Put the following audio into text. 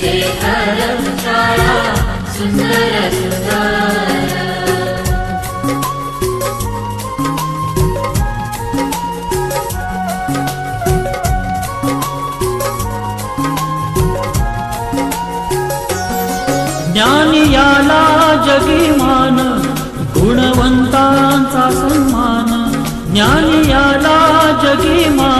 सरस्वतीचे घर सुंदर सुंदर. जगी मान गुणवंतांचा सन्मान. ज्ञानियाला जगी मान